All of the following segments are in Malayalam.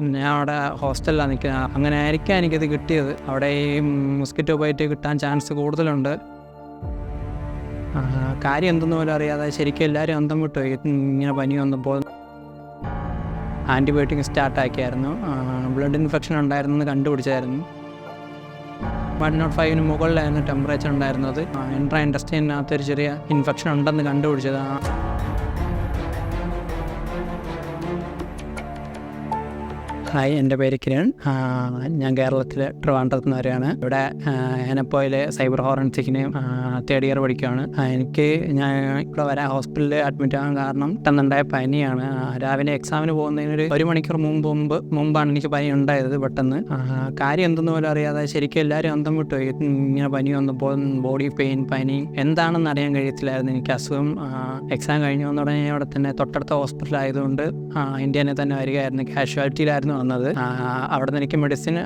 ഞാൻ അവിടെ ഹോസ്റ്റലിലാണ് നിൽക്കുന്നത് അങ്ങനെ ആയിരിക്കാം എനിക്കത് കിട്ടിയത്. അവിടെ ഈ മൊസ്കിറ്റോ ബൈറ്റ് കിട്ടാൻ ചാൻസ് കൂടുതലുണ്ട്. കാര്യം എന്തെന്ന് പോലും അറിയാതെ ശരിക്കും എല്ലാവരും അന്തം വിട്ടു. ഇങ്ങനെ പനി വന്നപ്പോൾ ആന്റിബയോട്ടിക് സ്റ്റാർട്ടാക്കിയായിരുന്നു ബ്ലഡ് ഇൻഫെക്ഷൻ ഉണ്ടായിരുന്നെന്ന് കണ്ടുപിടിച്ചായിരുന്നു. വൺ നോട്ട് ഫൈവിന് മുകളിലായിരുന്നു ടെമ്പറേച്ചർ ഉണ്ടായിരുന്നത്. എൻട്രാ ഇൻഡസ്ട്രീനകത്ത് ഒരു ചെറിയ ഇൻഫെക്ഷൻ ഉണ്ടെന്ന് കണ്ടുപിടിച്ചത്. ഹായ് എന്റെ പേര് കിരൺ. ഞാൻ കേരളത്തിൽ ട്രിവാൻഡ്രത്ത് നിന്ന് വരെയാണ് ഇവിടെ എനപ്പോയിലെ സൈബർ ഫോറൻസിക്കിന് തേർഡ് ഇയർ പഠിക്കുകയാണ്. എനിക്ക് ഞാൻ ഇവിടെ വരാൻ ഹോസ്പിറ്റലിൽ അഡ്മിറ്റ് ആകാൻ കാരണം തന്നുണ്ടായ പനിയാണ്. രാവിലെ എക്സാമിന് പോകുന്നതിന് ഒരു മണിക്കൂർ മുമ്പ് മുമ്പ് മുമ്പാണ് എനിക്ക് പനി ഉണ്ടായത് പെട്ടെന്ന്. കാര്യം എന്തെന്ന് പോലും അറിയാതെ ശരിക്കും എല്ലാവരും അന്തം വിട്ടു. ഇങ്ങനെ പനി വന്നപ്പോൾ ബോഡി പെയിൻ പനി എന്താണെന്ന് അറിയാൻ കഴിയത്തില്ലായിരുന്നു എനിക്ക്. അസുഖം എക്സാം കഴിഞ്ഞു വന്നുടനെ അവിടെ തന്നെ തൊട്ടടുത്ത ഹോസ്പിറ്റലായതുകൊണ്ട് ഇന്ത്യനെ തന്നെ വരികയായിരുന്നു. കാഷ്വാലിറ്റിയിലായിരുന്നു വന്നത്. അവിടെ നിന്ന് എനിക്ക് മെഡിസിൻ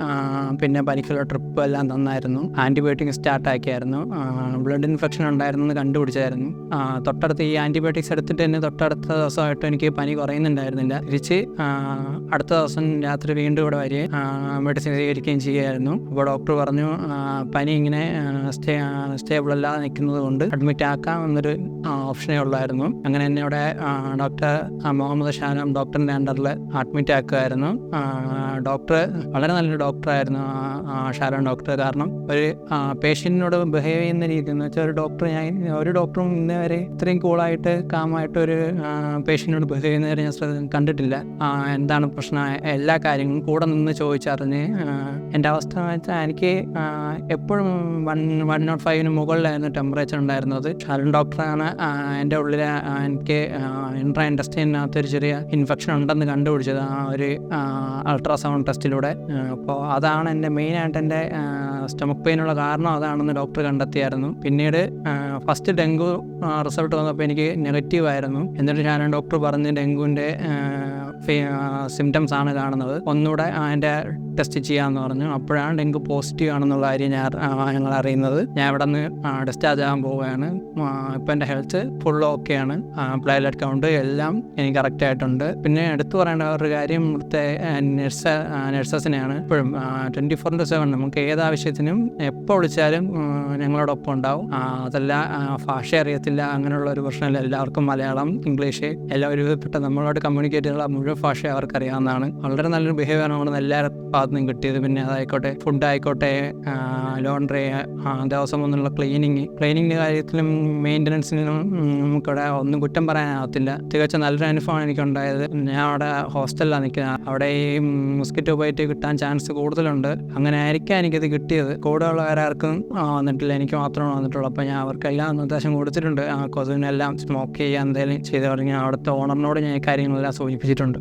പിന്നെ പനിക്കുള്ള ട്രിപ്പ് എല്ലാം തന്നായിരുന്നു. ആന്റിബയോട്ടിക് സ്റ്റാർട്ട് ആക്കിയായിരുന്നു. ബ്ലഡ് ഇൻഫെക്ഷൻ ഉണ്ടായിരുന്നു എന്ന് കണ്ടുപിടിച്ചായിരുന്നു. തൊട്ടടുത്ത് ഈ ആന്റിബയോട്ടിക്സ് എടുത്തിട്ട് തന്നെ തൊട്ടടുത്ത ദിവസമായിട്ട് എനിക്ക് പനി കുറയുന്നുണ്ടായിരുന്നില്ല. തിരിച്ച് അടുത്ത ദിവസം രാത്രി വീണ്ടും ഇവിടെ വരെ മെഡിസിൻ സ്വീകരിക്കുകയും ചെയ്യുമായിരുന്നു അപ്പോൾ ഡോക്ടർ പറഞ്ഞു പനി ഇങ്ങനെ സ്റ്റേ സ്റ്റേബിൾ അല്ലാതെ നിൽക്കുന്നത് കൊണ്ട് അഡ്മിറ്റ് ആക്കാം എന്നൊരു ഓപ്ഷനേ ഉള്ളായിരുന്നു. അങ്ങനെ എന്നെ ഇവിടെ ഡോക്ടർ മുഹമ്മദ് ഷാനാം ഡോക്ടറിന്റെ അണ്ടറിൽ അഡ്മിറ്റ് ആക്കുമായിരുന്നു. ഡോക്ടർ വളരെ നല്ലൊരു ഡോക്ടറായിരുന്നു ഷാരോൺ ഡോക്ടർ. കാരണം ഒരു പേഷ്യന്റിനോട് ബിഹേവ് ചെയ്യുന്ന രീതി എന്ന് വെച്ചാൽ ഒരു ഡോക്ടർ ഞാൻ ഒരു ഡോക്ടറും ഇന്ന് വരെ ഇത്രയും കൂളായിട്ട് കാമായിട്ട് ഒരു പേഷ്യന്റിനോട് ബിഹേവ് ചെയ്യുന്നവരെ ഞാൻ കണ്ടിട്ടില്ല. എന്താണ് പ്രശ്നം? എല്ലാ കാര്യങ്ങളും കൂടെ നിന്ന് ചോദിച്ചറിഞ്ഞ് എന്റെ അവസ്ഥ എന്ന് വെച്ചാൽ എനിക്ക് എപ്പോഴും വൺ വൺ നോട്ട് ഫൈവിന് മുകളിലായിരുന്നു ടെമ്പറേച്ചർ ഉണ്ടായിരുന്നത്. ഷാരോൺ ഡോക്ടറാണ് എന്റെ ഉള്ളിൽ എനിക്ക് ഇൻട്രാ ഇൻഡസ്ട്രീനകത്ത് ഒരു ചെറിയ ഇൻഫെക്ഷൻ ഉണ്ടെന്ന് കണ്ടുപിടിച്ചത്. ആ ഒരു അൾട്രാസൗണ്ട് ടെസ്റ്റിലൂടെ. അപ്പോൾ അതാണ് എന്റെ മെയിനായിട്ട് എന്റെ സ്റ്റമക്ക് പെയിനുള്ള കാരണം അതാണെന്ന് ഡോക്ടർ കണ്ടെത്തിയായിരുന്നു. പിന്നീട് ഫസ്റ്റ് ഡെങ്കു റിസൾട്ട് വന്നപ്പോൾ എനിക്ക് നെഗറ്റീവ് ആയിരുന്നു. എന്നിട്ട് ഞാൻ ഡോക്ടർ പറഞ്ഞ് ഡെങ്കുവിന്റെ സിംറ്റംസ് ആണ് കാണുന്നത്. ഒന്നുകൂടെ അതിന്റെ ടെസ്റ്റ് ചെയ്യാമെന്ന് പറഞ്ഞു. അപ്പോഴാണ് ഡെങ്കു പോസിറ്റീവ് ആണെന്നുള്ള കാര്യം ഞാൻ ഞങ്ങൾ അറിയുന്നത്. ഞാൻ ഇവിടെ നിന്ന് ഡിസ്ചാർജ് ആകാൻ പോവുകയാണ്. ഇപ്പം എന്റെ ഹെൽത്ത് ഫുൾ ഓക്കെയാണ് പ്ലേലറ്റ് കൗണ്ട് എല്ലാം എനിക്ക് കറക്റ്റ് ആയിട്ടുണ്ട്. പിന്നെ എടുത്തു പറയേണ്ട ഒരു കാര്യം ഇവിടുത്തെ നഴ്സ് നഴ്സസിനെയാണ് ഇപ്പോഴും ട്വന്റി ഫോർ ഇന്റു സെവൻ നമുക്ക് ഏത് ആവശ്യത്തിനും എപ്പോൾ വിളിച്ചാലും ഞങ്ങളോടൊപ്പം ഉണ്ടാവും. അതല്ല ഭാഷ അറിയത്തില്ല. അങ്ങനെയുള്ള ഒരു പ്രശ്നമില്ല. എല്ലാവർക്കും മലയാളം ഇംഗ്ലീഷ് എല്ലാം ഒരുവിധപ്പെട്ട നമ്മളോട് കമ്മ്യൂണിക്കേറ്റ് ചെയ്യാനുള്ള മുഴുവൻ ഭാഷ അവർക്ക് അറിയാവുന്നതാണ് വളരെ നല്ലൊരു ബിഹേവിയർ ആണ് എല്ലാ ഭാഗത്തു നിന്നും കിട്ടിയത്. പിന്നെ അതായിക്കോട്ടെ ഫുഡ് ആയിക്കോട്ടെ ലോണ്ടറി ദിവസം ഒന്നുള്ള ക്ലീനിങ് ക്ലീനിങ്ങിന്റെ കാര്യത്തിലും മെയിന്റനൻസിനും നമുക്കിവിടെ ഒന്നും കുറ്റം പറയാനാവത്തില്ല. തികച്ചും നല്ലൊരു അനുഭവമാണ് എനിക്കുണ്ടായത്. ഞാൻ അവിടെ ഹോസ്റ്റലിലാണ് നിൽക്കുന്നത് അവിടെ ഈ മൊസ്കിറ്റോ ബൈറ്റ് കിട്ടാൻ ചാൻസ് കൂടുതലുണ്ട്. അങ്ങനെ ആയിരിക്കാം എനിക്കത് കിട്ടിയത്. കൂടെ ഉള്ള വേറെ ആർക്കും വന്നിട്ടില്ല. എനിക്ക് മാത്രമാണ് വന്നിട്ടുള്ളൂ. അപ്പോൾ ഞാൻ അവർക്കെല്ലാം നിർദ്ദേശം കൊടുത്തിട്ടുണ്ട്. ആ കൊതുവിനെല്ലാം സ്മോക്ക് ചെയ്യുക എന്തെങ്കിലും ചെയ്ത് തുടങ്ങി. അവിടുത്തെ ഓണറിനോട് ഞാൻ കാര്യങ്ങളെല്ലാം സൂചിപ്പിച്ചിട്ടുണ്ട്.